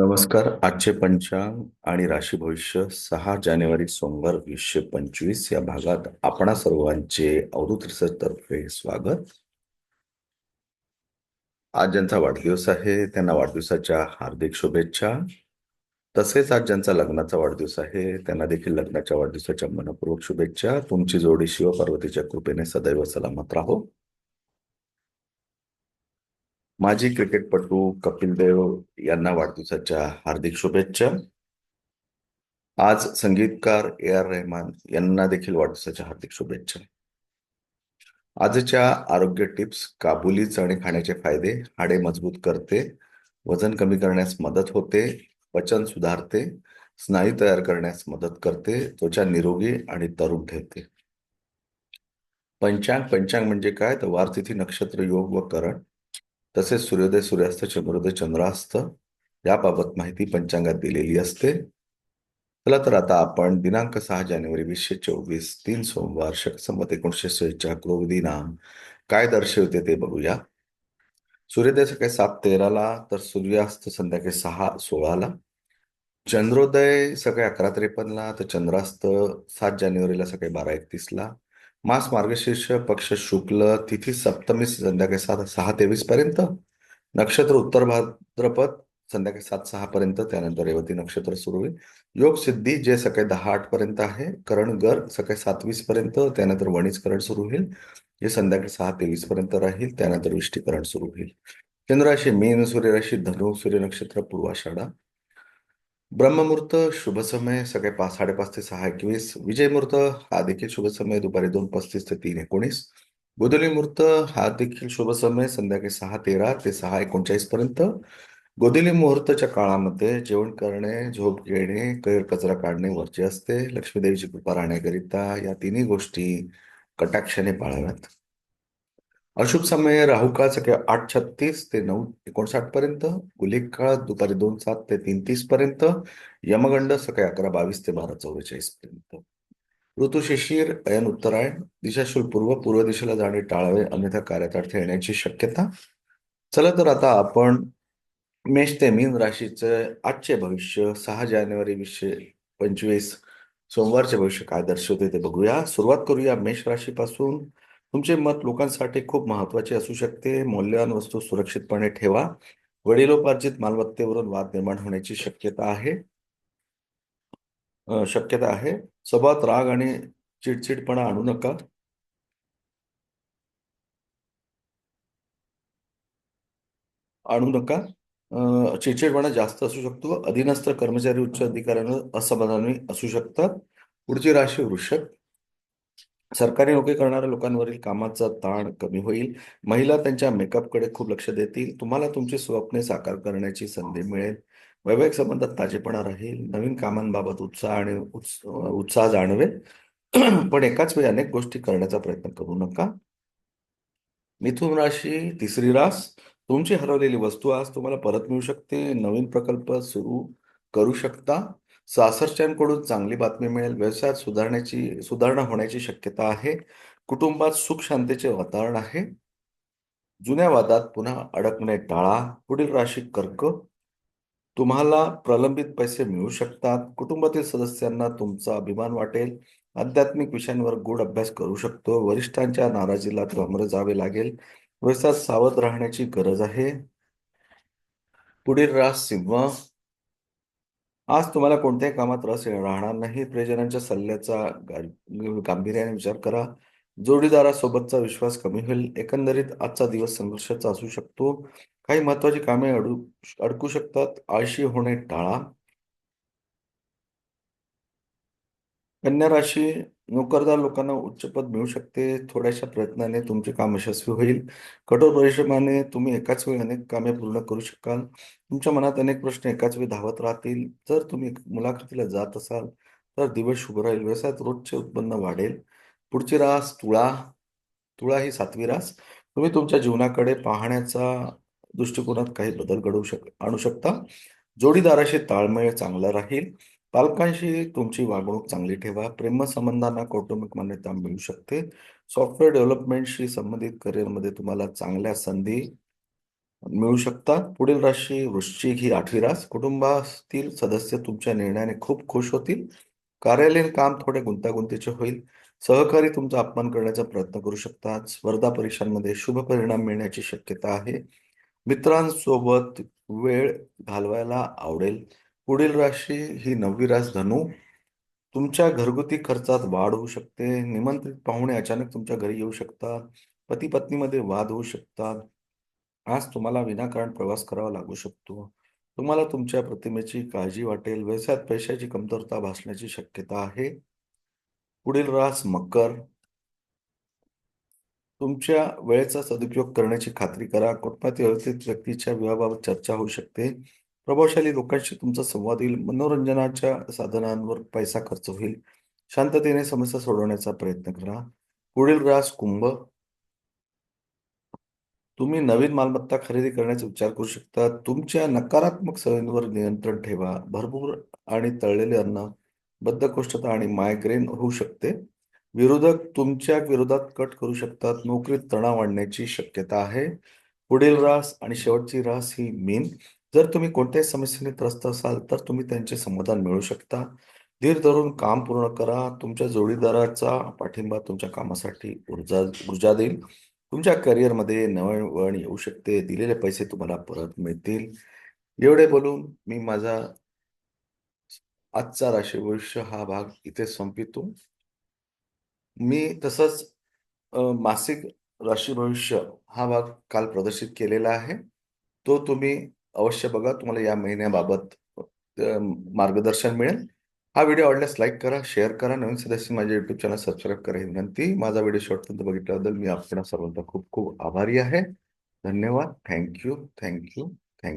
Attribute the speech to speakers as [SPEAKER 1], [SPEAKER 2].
[SPEAKER 1] नमस्कार. आजचे पंचांग आणि राशी भविष्य सहा जानेवारी सोमवार वीसशे पंचवीस या भागात आपणा सर्वांचे अवधूत रिसर्चतर्फे स्वागत. आज ज्यांचा वाढदिवस आहे त्यांना वाढदिवसाच्या हार्दिक शुभेच्छा. तसेच आज ज्यांचा लग्नाचा वाढदिवस आहे त्यांना देखील लग्नाच्या वाढदिवसाच्या मनपूर्वक शुभेच्छा. तुमची जोडी शिवपार्वतीच्या कृपेने सदैव सलामत राहो. माजी क्रिकेटपटू कपिल देव यांना वाढदिवसाच्या हार्दिक शुभेच्छा. आज संगीतकार ए आर रहमान यांना देखील वाढदिवसाच्या हार्दिक शुभेच्छा. आजच्या आरोग्य टिप्स काबुलीच आणि खाण्याचे फायदे हाडे मजबूत करते वजन कमी करण्यास मदत होते पचन सुधारते स्नायू तयार करण्यास मदत करते त्वचा निरोगी आणि तरुण ठेवते. पंचांग पंचांग म्हणजे काय? तर वारतिथी नक्षत्र योग व करण. तसेच सूर्योदय सूर्यास्त चंद्रोदय चंद्रास्त याबाबत माहिती पंचांगात दिलेली असते. चला तर आता आपण दिनांक सहा जानेवारी वीसशे चोवीस तीन सोमवार शकसंमत एकोणीसशे सेहेच्या क्रोधी काय दर्शवते ते बघूया. सूर्योदय सकाळी सात तेराला तर सूर्यास्त संध्याकाळी सहा सोळाला. चंद्रोदय सकाळी अकरा त्रेपन्नला तर चंद्रास्त सात जानेवारीला सकाळी बारा एकतीसला. मास मार्गशीर्ष पक्ष शुक्ल तिथी सप्तमी संध्याकाळी सात सहा तेवीस पर्यंत. नक्षत्र उत्तर भाद्रपद संध्याकाळी सात सहा पर्यंत त्यानंतर रेवती नक्षत्र सुरू होईल. योग सिद्धी जे सकाळी दहा आठ पर्यंत आहे. करण गर सकाळी सातवीस पर्यंत त्यानंतर वणीज करण सुरू होईल. जे संध्याकाळी सहा तेवीस पर्यंत राहील त्यानंतर विष्टीकरण सुरू होईल. चंद्राशी मीन सूर्यराशी धनु सूर्य नक्षत्र पूर्वाषाढा. ब्रह्ममुहूर्त शुभ समय सकाळी पाच साडेपाच ते सहा एकवीस. विजय मुहूर्त हा देखील शुभ समय दुपारी दोन पस्तीस ते तीन एकोणीस. गोधुली मुहूर्त हा देखील शुभ समय संध्याकाळी सहा तेरा ते सहा एकोणचाळीस पर्यंत. गोधुली मुहूर्तच्या काळामध्ये जेवण करणे झोप घेणे कैर कचरा काढणे वरचे असते. लक्ष्मीदेवीची कृपा राहण्याकरिता या तिन्ही गोष्टी कटाक्षाने पाळाव्यात. अशुभ समय राहू काळ सकाळी आठ छत्तीस ते नऊ एकोणसाठ पर्यंत गुलिक काळ दुपारी दोन सात ते तीन तीस पर्यंत यमगंड सकाळी अकरा बावीस ते बारा चौवेचाळीस पर्यंत. ऋतू शिशिर अयन उत्तरायण दिशाशूल पूर्व पूर्व दिशेला जाणे टाळावे अन्यथा कार्यात अडथळे येण्याची शक्यता. चला तर आता आपण मेष ते मीन राशीचे आजचे भविष्य सहा जानेवारी वीसशे पंचवीस सोमवारचे भविष्य काय दर्शवते ते बघूया. सुरुवात करूया मेष राशीपासून. तुमचे मत लोकांसाठी खूप महत्त्वाचे असू शकते. मौल्यवान वस्तू सुरक्षितपणे ठेवा. वडिलोपार्जित मालमत्तेवरून वाद निर्माण होण्याची शक्यता आहे. शक्यता आहे. स्वभावात राग आणि चिडचिडपणा आणू नका. आणू नका. चिडचिडपणा जास्त असू शकतो. अधीनस्थ कर्मचारी उच्च अधिकाऱ्यांना असमाधानी असू शकतात. पुढची राशी वृषभ. सरकारी नोकरी करणाऱ्या लोकांवरील कामाचा ताण कमी होईल. महिला त्यांच्या मेकअपकडे खूप लक्ष देतील. तुम्हाला तुमची स्वप्ने साकार करण्याची संधी मिळेल. वैवाहिक संबंधात ताजेपणा राहील. नवीन कामांबाबत उत्साह आणि उत्साह जाणवेल. पण एकाच वेळी अनेक गोष्टी करण्याचा प्रयत्न करू नका. मिथुन राशी तिसरी रास. तुमची हरवलेली वस्तू आज तुम्हाला परत मिळू शकते. नवीन प्रकल्प सुरू करू शकता. सासरच्यांकडून चांगली बातमी मिळेल. व्यवसायात सुधारण्याची सुधारणा होण्याची शक्यता आहे. कुटुंबात सुख शांतीचे वातावरण आहे. जुन्या वादात पुन्हा अडकणे टाळा. पुढील राशी कर्क. तुम्हाला प्रलंबित पैसे मिळू शकतात. कुटुंबातील सदस्यांना तुमचा अभिमान वाटेल. आध्यात्मिक विषयांवर गुढ अभ्यास करू शकतो. वरिष्ठांच्या नाराजीला सामोरं जावे लागेल. व्यवसायात सावध राहण्याची गरज आहे. पुढील रास सिंह. आज तुम्हाला कोणत्याही कामात रस राहणार नाही. प्रियजनांच्या सल्ल्याचा गांभीर्याने विचार करा. जोडीदारासोबतचा विश्वास कमी होईल. एकंदरीत आजचा दिवस संघर्षाचा असू शकतो. काही महत्वाची कामे अडू अडकू शकतात. आळशी होणे टाळा. कन्या राशी नोकरदार लोकांना उच्च पद मिळू शकते. थोड्याशा प्रयत्नाने तुमचे काम यशस्वी होईल. कठोर परिश्रमाने तुम्ही एकाच वेळी अनेक कामे पूर्ण करू शकाल. तुमच्या मनात अनेक प्रश्न एकाच वेळी धावत राहतील. जर तुम्ही मुलाखतीला जात असाल तर दिवस शुभ राहील. व्यवसायात रोजचे उत्पन्न वाढेल. पुढची रास तुळा तुळा ही सातवी रास. तुम्ही तुमच्या जीवनाकडे पाहण्याचा दृष्टिकोनात काही बदल घडवू शक आणू शकता. जोडीदाराशी ताळमेळ चांगला राहील. पालकांशी तुमची वागणूक चांगली ठेवा. प्रेमसंबंधांना कौटुंबिक मान्यता मिळू शकते. सॉफ्टवेअर डेव्हलपमेंटशी संबंधित करिअरमध्ये तुम्हाला चांगल्या संधी मिळू शकतात. पुढील राशी वृश्चिक ही आठवी रास. कुटुंबातील सदस्य तुमच्या निर्णयाने खूप खुश होतील. कार्यालयीन काम थोडे गुंतागुंतीचे होईल. सहकारी तुमचा अपमान करण्याचा प्रयत्न करू शकतात. स्पर्धा परीक्षांमध्ये शुभ परिणाम मिळण्याची शक्यता आहे. मित्रांसोबत वेळ घालवायला आवडेल. पुढील राशी ही नववी रास धनु. तुमच्या घरगुती खर्चात वाढ होऊ शकते. निमंत्रित पाहुणे अचानक तुमच्या घरी येऊ शकतात पती पत्नीमध्ये वाद होऊ शकतात. आज तुम्हाला विनाकारण प्रवास करावा लागू शकतो. तुम्हाला तुमच्या प्रतिमेची काळजी वाटेल. व्यवसायात पैशाची कमतरता भासण्याची शक्यता आहे. पुढील रास मकर. तुमच्या वेळेचा सदुपयोग करण्याची खात्री करा. कुटुंबातील व्यवस्थित व्यक्तीच्या विवाहाबाबत चर्चा होऊ शकते. प्रभावशाली लोकांशी तुमचा संवाद येईल. मनोरंजनाच्या साधनांवर पैसा खर्च होईल. शांततेने समस्या सोडवण्याचा प्रयत्न करा. पुढील रास कुंभ. तुम्ही नवीन मालमत्ता खरेदी करण्याचा विचार करू शकता. तुमच्या नकारात्मक सवयींवर नियंत्रण ठेवा. भरपूर आणि तळलेले अन्न बद्धकोष्ठता आणि मायग्रेन होऊ शकते. विरोधक तुमच्या विरोधात कट करू शकतात. नोकरीत तणाव आणण्याची शक्यता आहे. पुढील रास आणि शेवटची रास ही मीन जर तुम्ही कोणत्याही समस्येने त्रस्त असाल तर तुम्ही त्यांचे समाधान मिळू शकता. धीर धरून काम पूर्ण करा. तुमच्या जोडीदाराचा पाठिंबा तुमच्या कामासाठी ऊर्जा ऊर्जा देईल. तुमच्या करिअरमध्ये नवं येऊ शकते. दिलेले पैसे तुम्हाला परत मिळतील. एवढे बोलून मी माझा आजचा राशी भविष्य हा भाग इथे संपितो मी तसंच मासिक राशी भविष्य हा भाग काल प्रदर्शित केलेला आहे. तो तुम्ही अवश्य बघा तुम्हाला या महिन्याबाबत मार्गदर्शन मिळेल. हा व्हिडिओ आवडल्यास लाईक करा शेअर करा. नवीन सदस्य माझे युट्यूब चॅनल सबस्क्राईब करा ही विनंती. माझा व्हिडिओ शॉर्टपर्यंत बघितल्याबद्दल मी आपल्या सर्वांचा खूप खूप आभारी आहे. धन्यवाद. Thank you thank you